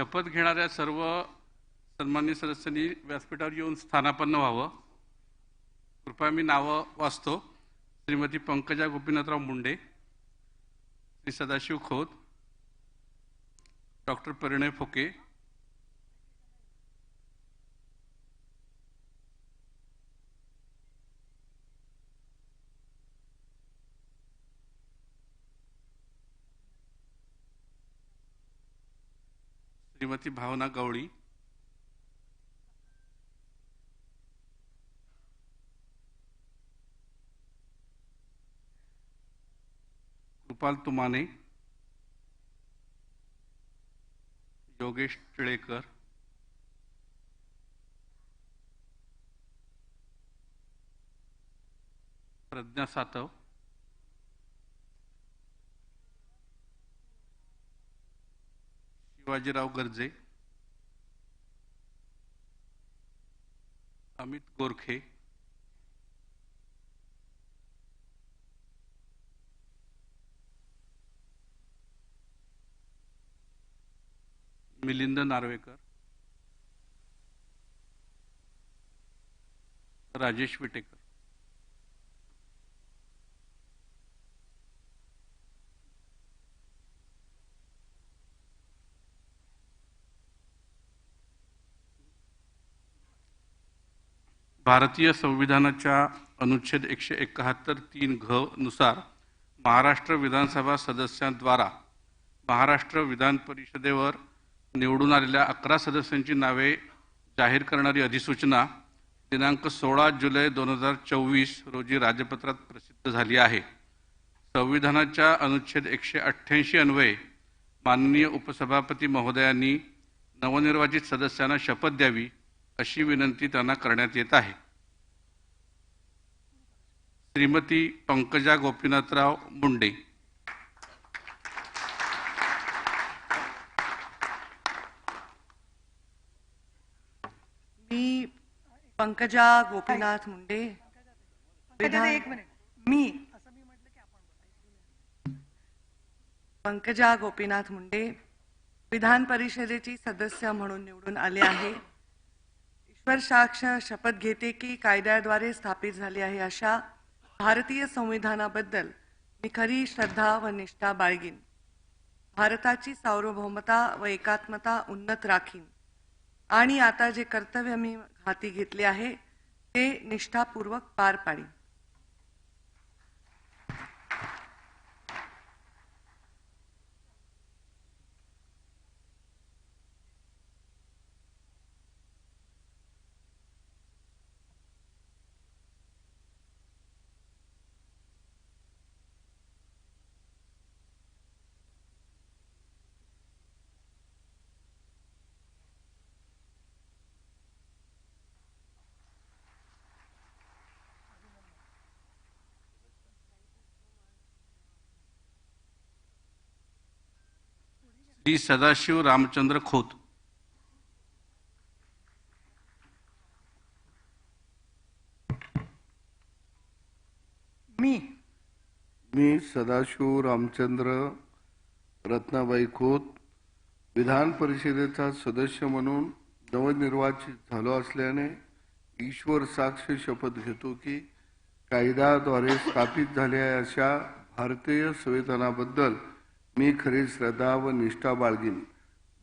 शपथ घेणाऱ्या सर्व सन्मान्य सदस्यांनी व्यासपीठावर येऊन स्थानापन्न व्हावं. कृपया मी नावं वाचतो. श्रीमती पंकजा गोपीनाथराव मुंडे श्री सदाशिव खोत डॉक्टर परिणय फोके श्रीमती भावना गवळी. कृपाल तुमाने. योगेश टिळेकर प्रज्ञा सातव. शिवाजीराव गर्जे अमित गोरखे मिलिंद नार्वेकर राजेश विटेकर. भारतीय संविधानाच्या अनुच्छेद एकशे एकाहत्तर तीन घ नुसार महाराष्ट्र विधानसभा सदस्यांद्वारा महाराष्ट्र विधान परिषदेवर निवडून आलेल्या अकरा सदस्यांची नावे जाहीर करणारी अधिसूचना दिनांक सोळा जुलै दोन हजार चोवीस रोजी राजपत्रात प्रसिद्ध झाली आहे. संविधानाच्या अनुच्छेद एकशे अठ्ठ्याऐंशी अन्वये माननीय उपसभापती महोदयांनी नवनिर्वाचित सदस्यांना शपथ द्यावी अशी विनंती त्यांना करण्यात येत आहे. श्रीमती पंकजा गोपीनाथराव मुंडे. मी पंकजा गोपीनाथ मुंडे. विधान एक मिनिट. मी. असं मी म्हटलं की आपण पंकजा गोपीनाथ मुंडे विधान परिषदेची सदस्य म्हणून निवडून आले आहे. साक्ष शपथ घेते की कायद्याद्वारे स्थापित झाली आहे अशा भारतीय संविधानाबद्दल मी खरी श्रद्धा व निष्ठा बाळगीन. भारताची सार्वभौमता व एकात्मता उन्नत राखीन. आणि आता जे कर्तव्य मी हाती घेतले आहे ते निष्ठापूर्वक पार पाडीन. श्री सदाशिव रामचंद्र खोत. मी. मी सदाशिव रामचंद्र रत्नाबाई खोत विधान परिषदेचा सदस्य म्हणून नवनिर्वाचित झालो असल्याने ईश्वर साक्ष शपथ घेतो की कायद्याद्वारे स्थापित झालेल्या अशा भारतीय संविधानाबद्दल मी खरी श्रद्धा व निष्ठा बाळगीन.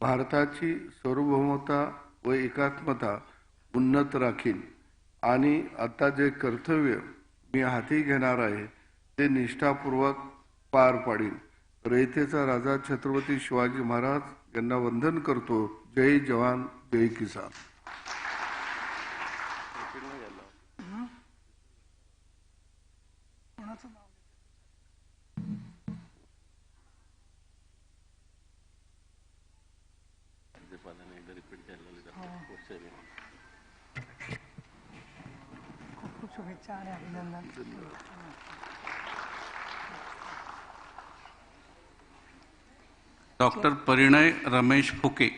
भारताची सार्वभौमता व एकात्मता उन्नत राखीन. आणि आता जे कर्तव्य मी हाती घेणार आहे ते निष्ठापूर्वक पार पाडीन. रयतेचा राजा छत्रपती शिवाजी महाराज यांना वंदन करतो. जय जवान जय किसान कोणाचं नाव खूप खूप शुभेच्छा आणि अभिनंदन डॉक्टर परिणय रमेश फुके.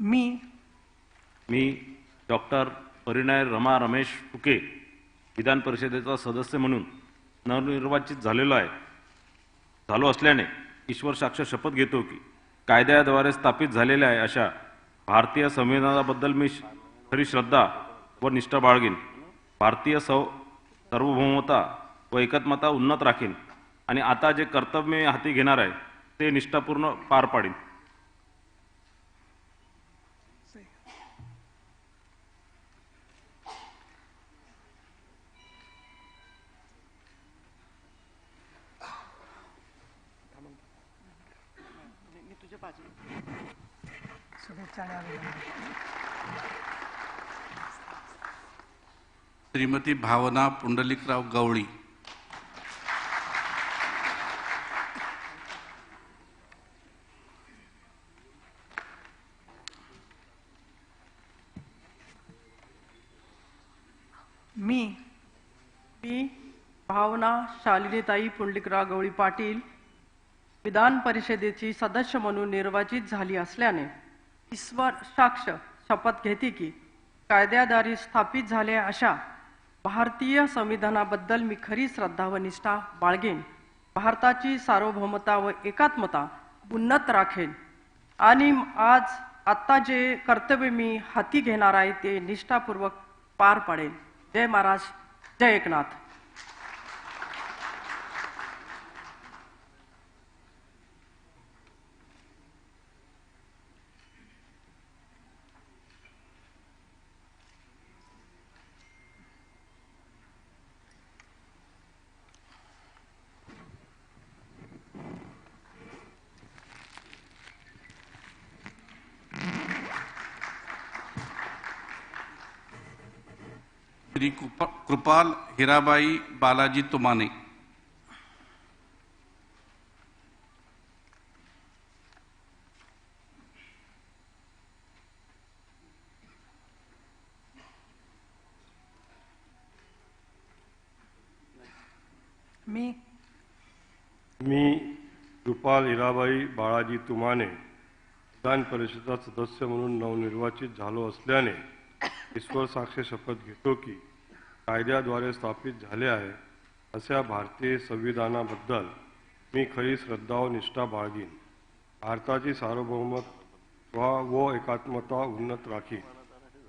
मी. मी डॉक्टर परिणय रमा रमेश फुके विधान परिषदेचा सदस्य म्हणून नवनिर्वाचित झालेलो आहे. झालो असल्याने ईश्वर साक्ष शपथ घेतो की कायद्याद्वारे स्थापित झालेल्या आहे अशा भारतीय संविधानाबद्दल मी खरी श्रद्धा व निष्ठा बाळगीन. भारतीय सौ सार्वभौमता व उन्नत राखीन आणि आता जे कर्तव्य मी हाती घेणार आहे ते निष्ठापूर्ण पार पाडीन. श्रीमती भावना पुंडलिकराव गवळी. मी. मी भावना शालिनीताई पुंडलिकराव गवळी पाटील विधान परिषदेची सदस्य म्हणून निर्वाचित झाली असल्याने ईश्वर साक्ष शपथ घेते की कायद्याद्वारे स्थापित झाल्या अशा भारतीय संविधानाबद्दल मी खरी श्रद्धा व निष्ठा बाळगेन. भारताची सार्वभौमता व एकात्मता उन्नत राखेन. आणि आज आत्ता जे कर्तव्य मी हाती घेणार आहे ते निष्ठापूर्वक पार पाडेल जय महाराज जय एकनाथ. श्री कृपा कृपाल हिराबाई बालाजी तुमाने. मी. मी कृपाल हिराबाई बाळाजी तुमाने विधान परिषदेचा सदस्य म्हणून नवनिर्वाचित झालो असल्याने ईश्वर साक्ष शपथ घेतो की कायद्याद्वारे स्थापित झाले आहे अशा भारतीय संविधानाबद्दल मी खरी श्रद्धा व निष्ठा बाळगीन. भारताची सार्वभौमत्व व एकात्मता उन्नत राखी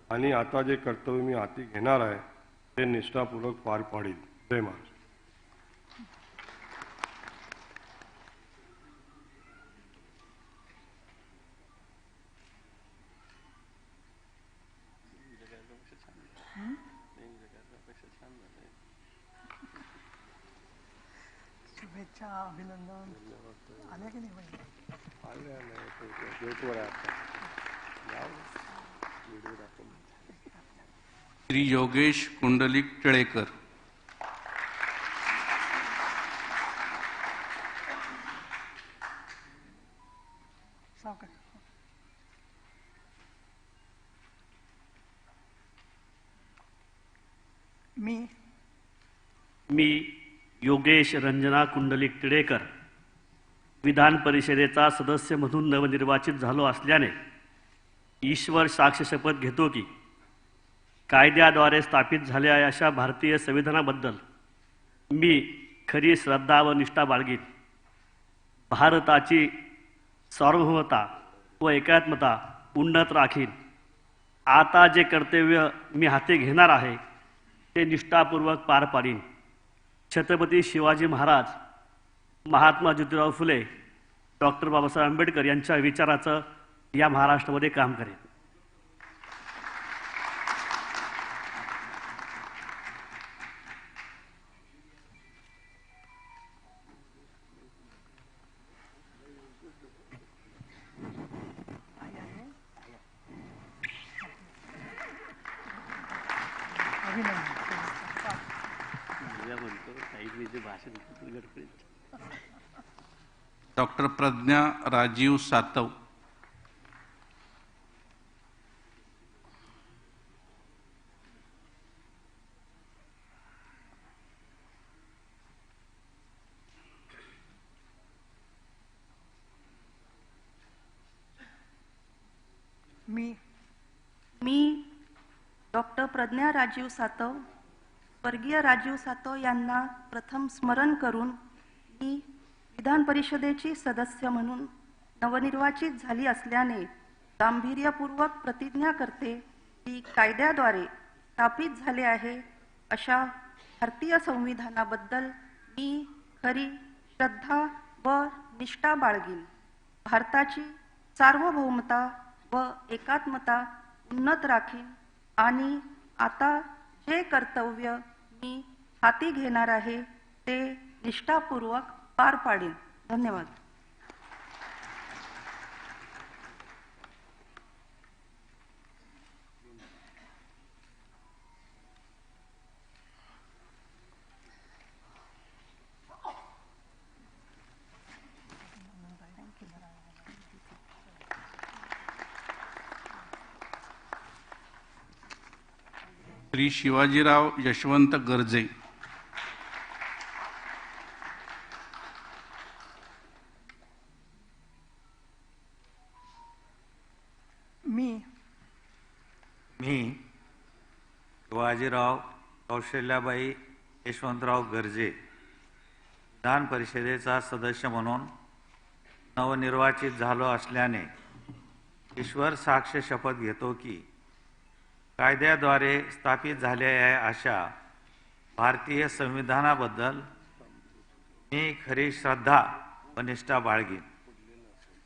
आणि आता जे कर्तव्य मी हाती घेणार आहे ते निष्ठापूर्वक पार पाडील जय महाराष्ट्र. शुभेच्छा अभिनंदन. आल्या की नाही बहिणी श्री योगेश कुंडलिक टिळेकर सावकाश मी मी योगेश रंजना कुंडलिक टिळेकर विधान परिषदेचा सदस्य म्हणून नवनिर्वाचित झालो असल्याने ईश्वर साक्ष शपथ घेतो की कायद्याद्वारे स्थापित झालेल्या अशा भारतीय संविधानाबद्दल मी खरी श्रद्धा व निष्ठा बाळगीन. भारताची सार्वभौमता व एकात्मता उन्नत राखीन. आता जे कर्तव्य मी हाती घेणार आहे ते निष्ठापूर्वक पार पाडीन. छत्रपती शिवाजी महाराज महात्मा ज्योतिराव फुले डॉक्टर बाबासाहेब आंबेडकर यांच्या विचाराचं या महाराष्ट्रामध्ये काम करेल. डॉक्टर राजीव सातव. मी मी डॉक्टर प्रज्ञा राजीव सातव स्वर्गीय राजीव सातव यांना प्रथम स्मरण करून मी विधान परिषदेची सदस्य म्हणून नवनिर्वाचित झाली असल्याने गांभीर्यपूर्वक प्रतिज्ञा करते की कायद्याद्वारे स्थापित झाले आहे अशा भारतीय संविधानाबद्दल मी खरी श्रद्धा व निष्ठा बाळगीन. भारताची सार्वभौमता व एकात्मता उन्नत राखीन आणि आता जे कर्तव्य मी हाती घेणार आहे ते निष्ठापूर्वक पार पाडेल. धन्यवाद. श्री शिवाजीराव यशवंत गर्जे मी मी शिवाजीराव कौशल्याबाई यशवंतराव गर्जे विधान परिषदेचा सदस्य म्हणून नवनिर्वाचित झालो असल्याने ईश्वर साक्ष शपथ घेतो की कायद्याद्वारे स्थापित झाल्या आहे अशा भारतीय संविधानाबद्दल मी खरी श्रद्धा व निष्ठा बाळगीन.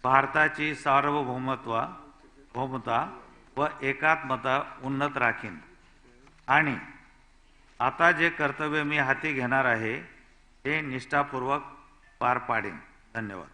भारताची सार्वभौमत्व भौमता व एकात्मता उन्नत राखीन. आणि आता जे कर्तव्य मी हाती घेणार आहे ते निष्ठापूर्वक पार पाडेन. धन्यवाद.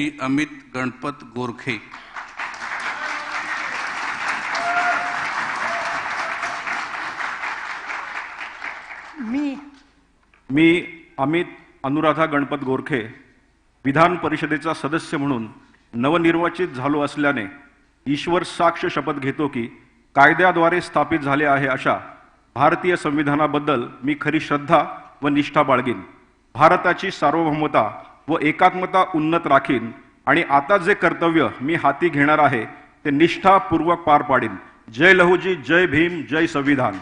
श्री अमित गणपत गोरखे. मी मी अमित अनुराधा गणपत गोरखे विधान परिषदेचा सदस्य म्हणून नवनिर्वाचित झालो असल्याने ईश्वर साक्ष शपथ घेतो की कायद्याद्वारे स्थापित झाले आहे अशा भारतीय संविधानाबद्दल मी खरी श्रद्धा व निष्ठा बाळगीन. भारताची सार्वभौमता व एकात्मता उन्नत राखीन आणि आता जे कर्तव्य मी हाती घेणार आहे ते निष्ठापूर्वक पार पाडीन. जय लहुजी जय भीम जय संविधान.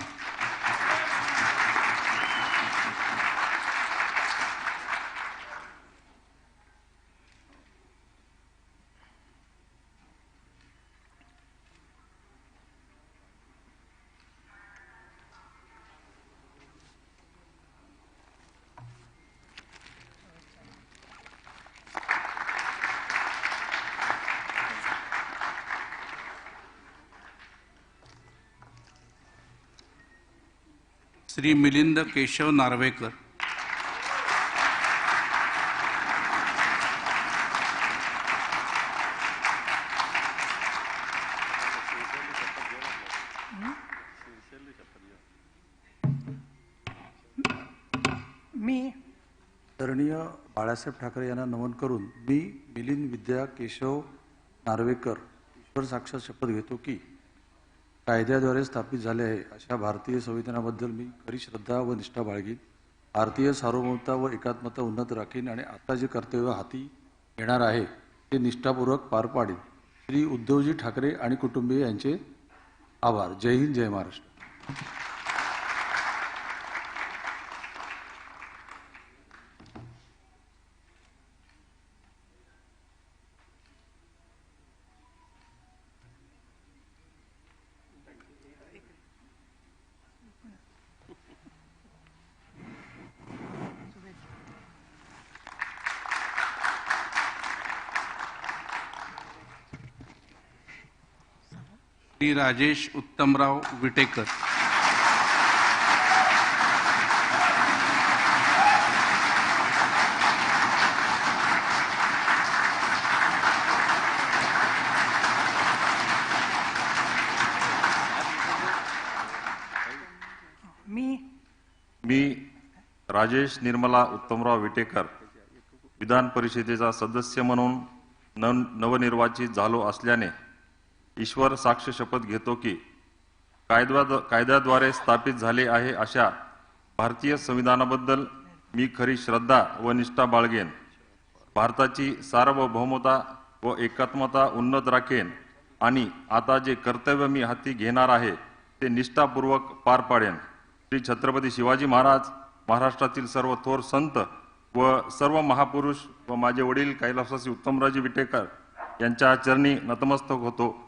श्री मिलिंद केशव नार्वेकर. मी बाळासाहेब ठाकरे यांना नमन करून मी मिलिंद विद्या केशव नार्वेकर ईश्वर साक्षात शपथ घेतो की कायद्याद्वारे स्थापित झाले आहे. अशा भारतीय संविधानाबद्दल मी खरी श्रद्धा व निष्ठा बाळगीन. भारतीय सार्वभौमता व एकात्मता उन्नत राखीन आणि आता जे कर्तव्य हाती येणार आहे ते निष्ठापूर्वक पार पाडीन. श्री उद्धवजी ठाकरे आणि कुटुंबीय यांचे आभार. जय हिंद जय महाराष्ट्र. श्री राजेश उत्तमराव विटेकर. मी राजेश निर्मला उत्तमराव विटेकर विधान परिषदेचा सदस्य म्हणून नवनिर्वाचित झालो असल्याने ईश्वर साक्ष शपथ घेतो की कायद्या कायद्याद्वारे स्थापित झाले आहे अशा भारतीय संविधानाबद्दल मी खरी श्रद्धा व निष्ठा बाळगेन. भारताची सार्वभौमता व एकात्मता उन्नत राखेन आणि आता जे कर्तव्य मी हाती घेणार आहे ते निष्ठापूर्वक पार पाडेन. श्री छत्रपती शिवाजी महाराज महाराष्ट्रातील सर्व थोर संत व सर्व महापुरुष व माझे वडील कैलासवासी उत्तमराजी विटेकर यांच्या चरणी नतमस्तक होतो.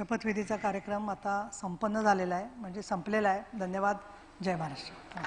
शपथविधीचा कार्यक्रम आता संपन्न झालेला आहे म्हणजे संपलेला आहे. धन्यवाद. जय महाराष्ट्र.